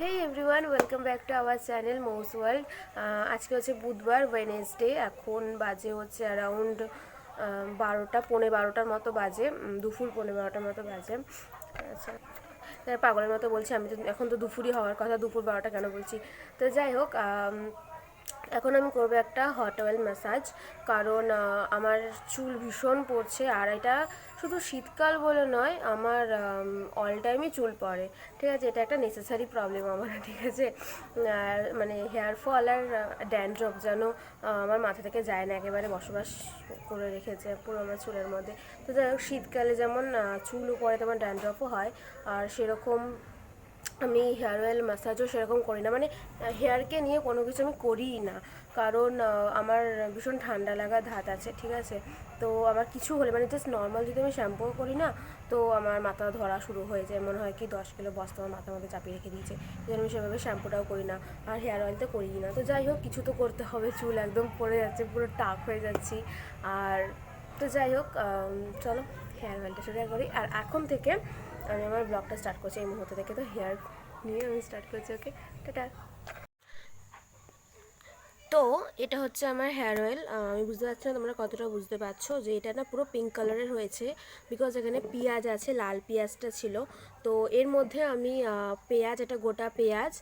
Hey everyone welcome back to our channel Mou's world আজকে হচ্ছে বুধবার ওয়েনেসডে এখন বাজে হচ্ছে অ্যারাউন্ড বারোটা পৌনে বারোটার মতো বাজে দুপুর পৌনে বারোটার মতো বাজে। আচ্ছা পাগলের মতো বলছি আমি তো এখন তো দুপুরই হওয়ার কথা দুপুর বারোটা কেন বলছি? তো যাই হোক আম, এখন আমি করব একটা হট অয়েল ম্যাসাজ কারণ আমার চুল ভীষণ পড়ছে আর এটা শুধু শীতকাল বলে নয়, আমার অল টাইমই চুল পড়ে। ঠিক আছে? এটা একটা নেসেসারি প্রবলেম আমার, ঠিক আছে? মানে হেয়ার ফল আর ড্যান্ড্রফ যেন আমার মাথা থেকে যায় না, একেবারে বসবাস করে রেখেছে পুরো আমার চুলের মধ্যে। তো যাই হোক, শীতকালে যেমন চুলও পড়ে, তেমন ড্যান্ড্রফও হয়। আর সেরকম আমি হেয়ার অয়েল ম্যাসাজও সেরকম করি না। মানে হেয়ারকে নিয়ে কোনো কিছু আমি করিই না। কারণ আমার ভীষণ ঠান্ডা লাগা ধাত আছে, ঠিক আছে? তো আমার কিছু হলে মানে জাস্ট নর্মাল যদি আমি শ্যাম্পুও করি না, তো আমার মাথা ধরা শুরু হয়ে যায়। মনে হয় কি, দশ কিলো বস্তা আমার মাথার মধ্যে চাপিয়ে রেখে দিয়েছে। সেই আমি সেভাবে শ্যাম্পুটাও করি না। আর হেয়ার অয়েল তো করিই না। তো যাই হোক, কিছু তো করতে হবে। চুল একদম পড়ে যাচ্ছে, পুরো টাক হয়ে যাচ্ছি। আর তো যাই হোক চলো হেয়ার অয়েলটা শুরু করি। আর এখন থেকে আমি আমার ব্লগটা স্টার্ট করছি এই মুহূর্তে থেকে, তো হেয়ার নিয়ে আমি স্টার্ট করছি ওকে টাটা। তো এটা হচ্ছে আমার হেয়ার অয়েল আমি বুঝতে পারছি না তোমরা কতটা বুঝতে পারছ যে এটা না পুরো পিঙ্ক কালারের হয়েছে বিকজ এখানে পেঁয়াজ আছে, লাল পেঁয়াজটা ছিল। তো এর মধ্যে আমি পেঁয়াজ, এটা গোটা পেঁয়াজ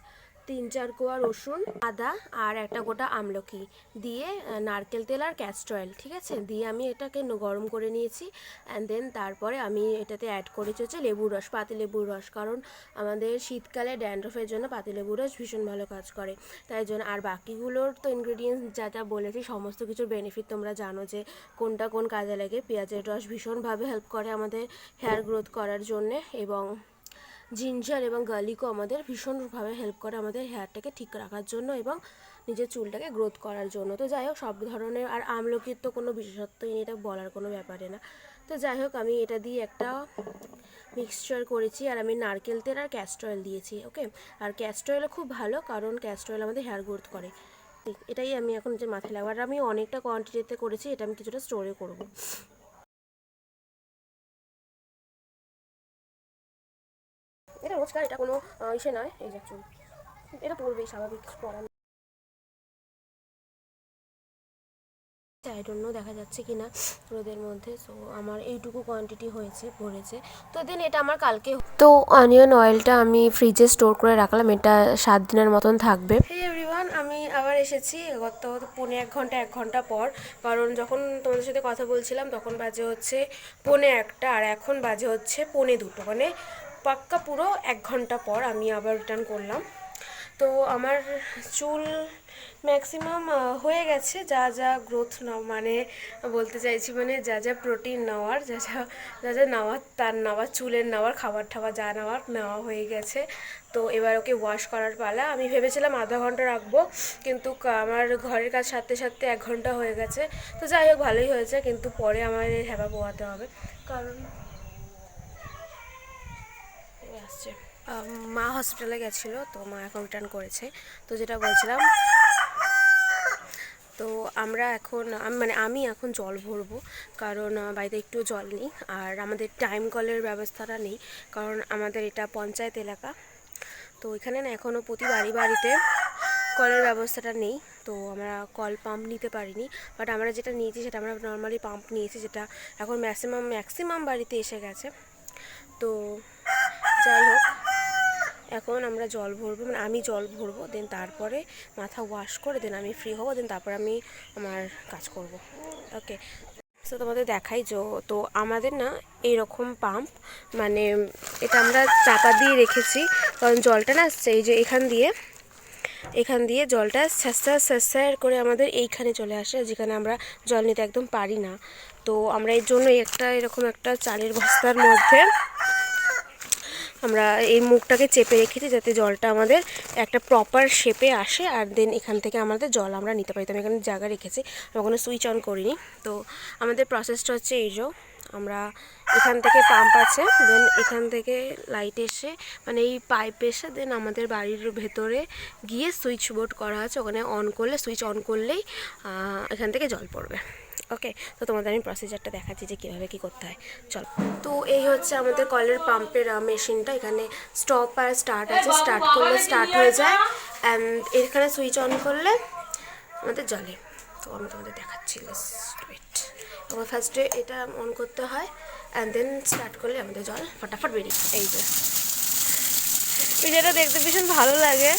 তিন চার কোয়া রসুন, আদা আর একটা গোটা আমলকি দিয়ে নারকেল তেল আর ক্যাস্টর অয়েল ঠিক আছে? দিয়ে আমি এটাকে গরম করে নিয়েছি অ্যান্ড দেন তারপরে আমি এটাতে অ্যাড করেছি হচ্ছে লেবুর রস পাতিলেবুর রস, কারণ আমাদের শীতকালে ড্যান্ড্রফের জন্য পাতিলেবুর রস ভীষণ ভালো কাজ করে। তাই জন্য আর বাকিগুলোর তো ইনগ্রিডিয়েন্টস যা যা বলেছি, সমস্ত কিছুর বেনিফিট তোমরা জানো যে কোনটা কোন কাজে লাগে। পেঁয়াজের রস ভীষণভাবে হেল্প করে আমাদের হেয়ার গ্রোথ করার জন্যে এবং জিঞ্জার এবং গার্লিকও আমাদের ভীষণভাবে হেল্প করে আমাদের হেয়ারটাকে ঠিক রাখার জন্য এবং নিজের চুলটাকে গ্রোথ করার জন্য। তো যাই হোক, সব ধরনের আর আমলকির তো কোনো বিশেষত্বই নেই, এটা বলার কোনো ব্যাপারে না। তো যাই হোক, আমি এটা দিয়ে একটা মিক্সচার করেছি আর আমি নারকেল তেল আর ক্যাস্টর অয়েল দিয়েছি ওকে আর ক্যাস্টর অয়েল খুব ভালো, কারণ ক্যাস্টর অয়েল আমাদের হেয়ার গ্রোথ করে। এটাই আমি এখন যে মাথায় লাগাবো। আর আমি অনেকটা কোয়ান্টিটিতে করেছি, এটা আমি কিছুটা স্টোরে করব। এটা এটা কোনো ইসে নয়। এই যে চুল। এটা পড়বেই স্বাভাবিক নেই। আই নো দেখা যাচ্ছে কি না রোদের মধ্যে। সো আমার এইটুকু কোয়ান্টিটি হয়েছে পড়েছে তো দেন এটা আমার কালকে তো অনিয়ন অয়েলটা আমি ফ্রিজে স্টোর করে রাখলাম। এটা সাত দিনের মতন থাকবে। এভরিওয়ান আমি আবার এসেছি গত পৌনে এক ঘণ্টা এক ঘণ্টা পর। কারণ যখন তোমাদের সাথে কথা বলছিলাম, তখন বাজে হচ্ছে পৌনে একটা, আর এখন বাজে হচ্ছে পৌনে দুটো। মানে পাক্কা পুরো এক ঘণ্টা পর আমি আবার রিটার্ন করলাম। তো আমার চুল ম্যাক্সিমাম হয়ে গেছে। যা যা গ্রোথ না মানে বলতে চাইছি মানে যা যা প্রোটিন নেওয়ার, যা যা যা যা নেওয়ার, তার নেওয়ার, চুলের নেওয়ার, খাবার টাবার যা নেওয়ার, নেওয়া হয়ে গেছে। তো এবার ওকে ওয়াশ করার পালা। আমি ভেবেছিলাম আধা ঘণ্টা রাখব, কিন্তু আমার ঘরের কাজ সারতে সারতে এক ঘণ্টা হয়ে গেছে। তো যাই হোক, ভালোই হয়েছে, কিন্তু পরে আমার হ্যাপা পোয়াতে হবে। কারণ আসছে। মা হসপিটালে গেছিল, তো মা এখন রিটার্ন করেছে। তো যেটা বলছিলাম, তো আমরা এখন মানে আমি এখন জল ভরবো, কারণ বাড়িতে একটু জল নেই। আর আমাদের টাইম কলের ব্যবস্থাটা নেই, কারণ আমাদের এটা পঞ্চায়েত এলাকা। তো এখানে না এখনও প্রতি বাড়ি বাড়িতে কলের ব্যবস্থাটা নেই। তো আমরা কল পাম্প নিতে পারিনি বাট আমরা যেটা নিয়েছি, সেটা আমরা নর্মালি পাম্প নিয়েছি, যেটা এখন ম্যাক্সিমাম ম্যাক্সিমাম বাড়িতে এসে গেছে। তো যাই হোক, এখন আমরা জল ভরবো মানে আমি জল ভরবো দেন তারপরে মাথা ওয়াশ করে দেন আমি ফ্রি হব দেন তারপর আমি আমার কাজ করব। ওকে তো তোমাদের দেখাই যে, তো আমাদের না এইরকম পাম্প মানে এটা আমরা চাপা দিয়ে রেখেছি, কারণ জলটা না এই যে এখান দিয়ে এখান দিয়ে জলটা স্যাঁচা স্যাঁচার করে আমাদের এইখানে চলে আসে, যেখানে আমরা জল নিতে একদম পারি না। তো আমরা এর জন্য একটা এরকম একটা চালের বস্তার মধ্যে আমরা এই মুখটাকে চেপে রেখেছি যাতে জলটা আমাদের একটা প্রপার শেপে আসে আর দেন এখান থেকে আমাদের জল আমরা নিতে পারি। তো আমি এখানে জায়গা রেখেছি, আমি কোনো সুইচ অন করিনি। তো আমাদের প্রসেসটা হচ্ছে এই যে, আমরা এখান থেকে পাম্প আছে দেন এখান থেকে লাইট এসে মানে এই পাইপ এসে দেন আমাদের বাড়ির ভেতরে গিয়ে সুইচ বোর্ড করা আছে। ওখানে অন করলে সুইচ অন করলেই এখান থেকে জল পড়বে। ওকে তো তোমাদের আমি প্রসিজারটা দেখাচ্ছি যে কীভাবে কী করতে হয়। চল। তো এই হচ্ছে আমাদের কলের পাম্পের মেশিনটা। এখানে স্টপ আর স্টার্ট আছে। স্টার্ট করলে স্টার্ট হয়ে যায়। অ্যান্ড এখানে সুইচ অন করলে আমাদের জলে তো আমি তোমাদের দেখাচ্ছি। ওয়েট ফার্স্টে এটা অন করতে হয়। অ্যান্ড দেন স্টার্ট করলে আমাদের জল ফটাফট বেরিয়ে এই যে। ভিডিওটা দেখতে ভীষণ ভালো লাগে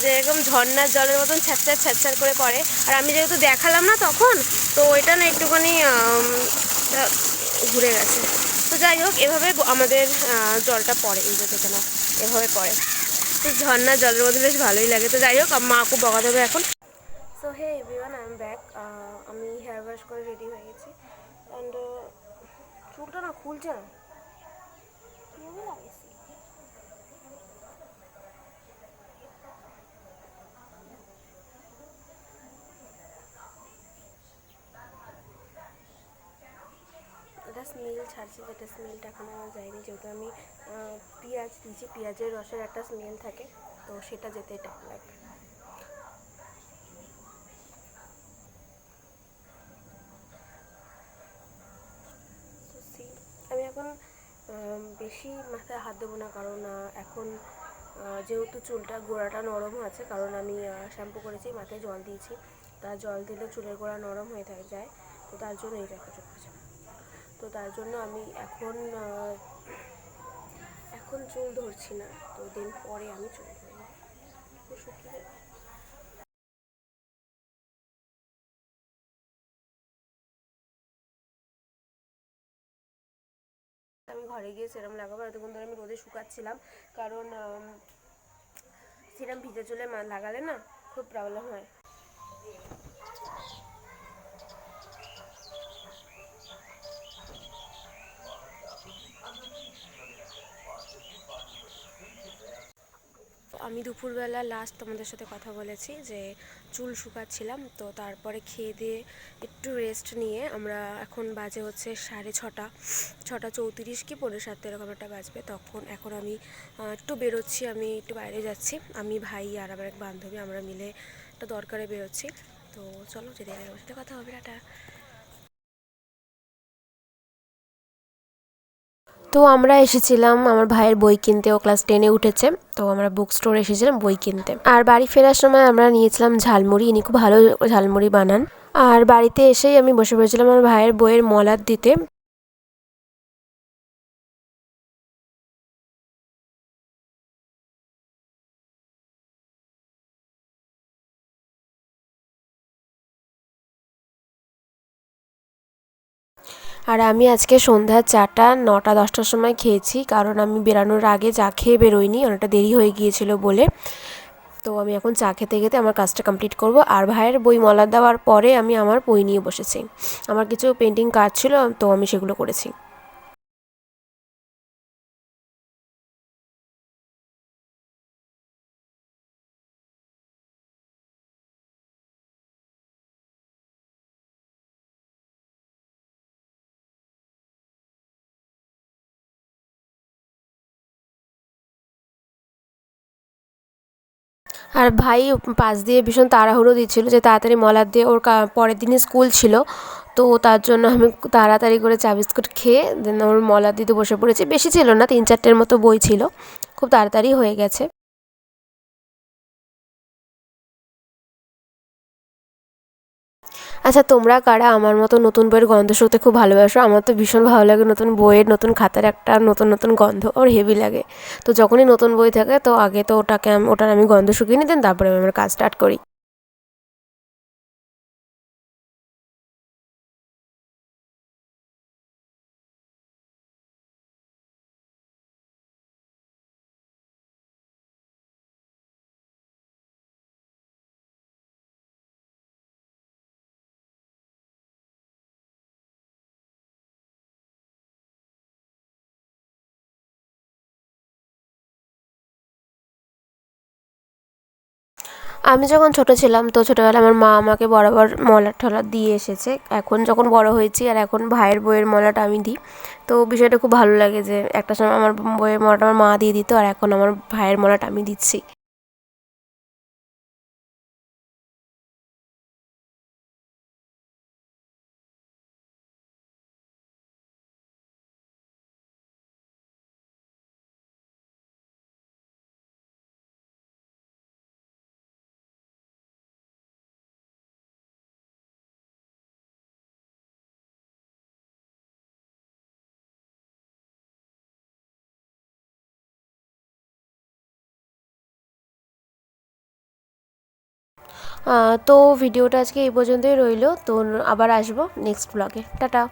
যে এরকম ঝর্ণার জলের মতন ছ্যাঁচড়ার ছ্যাঁচড়ার করে পড়ে। আর আমি যেহেতু দেখালাম না তখন তো ওইটা না একটুখানি ঘুরে গেছে। তো যাই হোক এভাবে আমাদের জলটা পড়ে এই যে দেখে নাও এভাবে পড়ে। তো ঝর্ণার জলের মধ্যে বেশ ভালোই লাগে। তো যাই হোক মা খুব বকা দেবে এখন। So hey everyone I am back আমি হেয়ার ওয়াশ করে রেডি হয়ে গেছি। অ্যান্ড চুলটা না খুলছে না। কীভাবে স্মেল ছাড়ছে যেটা স্মেলটা এখন আমার যায়নি যেহেতু আমি পেঁয়াজ দিয়েছি, পেঁয়াজের রসের একটা স্মেল থাকে, তো সেটা যেতে টাইম লাগবে আমি এখন বেশি মাথায় হাত দেবো না, কারণ এখন যেহেতু চুলটা গোড়াটা নরম আছে, কারণ আমি শ্যাম্পু করেছি, মাথায় জল দিয়েছি, তা জল দিলে চুলের গোড়া নরম হয়ে থাকে যায়, তো তার জন্য এই আসে। তো তার জন্য আমি এখন এখন চুল ধরছি না। তো দিন পরে আমি চুল শুকিয়ে। আমি ঘরে গিয়ে সেরম লাগাবো। এতক্ষণ ধরে আমি রোদে শুকাচ্ছিলাম। কারণ সেরম ভিজে চুলে লাগালে না খুব প্রবলেম হয়। আমি দুপুরবেলা লাস্ট তোমাদের সাথে কথা বলেছি যে চুল শুকাচ্ছিলাম, তো তারপরে খেয়ে দিয়ে একটু রেস্ট নিয়ে আমরা এখন বাজে হচ্ছে সাড়ে ছটা ছটা চৌত্রিশ কি পনেরো সাতটা এরকম একটা বাজবে, তখন এখন আমি একটু বেরোচ্ছি, আমি একটু বাইরে যাচ্ছি, আমি ভাই আর আমার এক বান্ধবী, আমরা মিলে একটা দরকারে বেরোচ্ছি, তো চলো যদি সাথে কথা হবে, টাটা। তো আমরা এসেছিলাম, আমার ভাইয়ের বই কিনতে, ও ক্লাস টেনে উঠেছে, তো আমরা বুক স্টোর এসেছিলাম বই কিনতে। আর বাড়ি ফেরার সময় আমরা নিয়েছিলাম ঝালমুড়ি, ইনি খুব ভালো ঝালমুড়ি বানান। আর বাড়িতে এসেই আমি বসে পড়েছিলাম আমার ভাইয়ের বইয়ের মলার দিতে। আর আমি আজকে সন্ধ্যা চাটা নটা, দশটার সময় খেয়েছি, কারণ আমি বেরানোর আগে চা খেয়ে বেরোইনি, অনেকটা দেরি হয়ে গিয়েছিল বলে। তো আমি এখন চা খেতে খেতে আমার কাজটা কমপ্লিট করব। আর ভাইয়ের বই মলা দেওয়ার পরে আমি আমার বই নিয়ে বসেছি। আমার কিছু পেন্টিং কাজ ছিল, তো আমি সেগুলো করেছি। আর ভাই পাশ দিয়ে ভীষণ তাড়াহুড়ো দিচ্ছিল যে তাড়াতাড়ি মলার দিয়ে ওর পরের দিনই স্কুল ছিল। তো তার জন্য আমি তাড়াতাড়ি করে চা বিস্কুট খেয়ে দেন ওর মলার দিতে বসে পড়েছি। বেশি ছিল না, তিন চারটের মতো বই ছিল। খুব তাড়াতাড়ি হয়ে গেছে। আচ্ছা তোমরা কারা? আমার মতো নতুন বইয়ের গন্ধ শুতে খুব ভালোবাসো। আমার তো ভীষণ ভালো লাগে নতুন বইয়ের, নতুন খাতার একটা নতুন নতুন গন্ধ। ওর হেভি লাগে। তো যখনই নতুন বই থাকে, তো আগে তো ওটাকে আমি, ওটার আমি গন্ধ শুকিয়ে নিতেন তারপরে আমি আমার কাজ স্টার্ট করি। আমি যখন ছোট ছিলাম তো ছোটোবেলায় আমার মা আমাকে বরাবর মলার ঠলা দিয়ে এসেছে। এখন যখন বড় হয়েছি আর এখন ভাইয়ের বইয়ের মলাটা আমি দিই। তো বিষয়টা খুব ভালো লাগে যে একটা সময় আমার বইয়ের মলাটা আমার মা দিয়ে দিত আর এখন আমার ভাইয়ের মলাটা আমি দিচ্ছি। তো ভিডিওটা আজকে এই পর্যন্তই রইল। তো আবার আসব নেক্সট ব্লগে টাটা।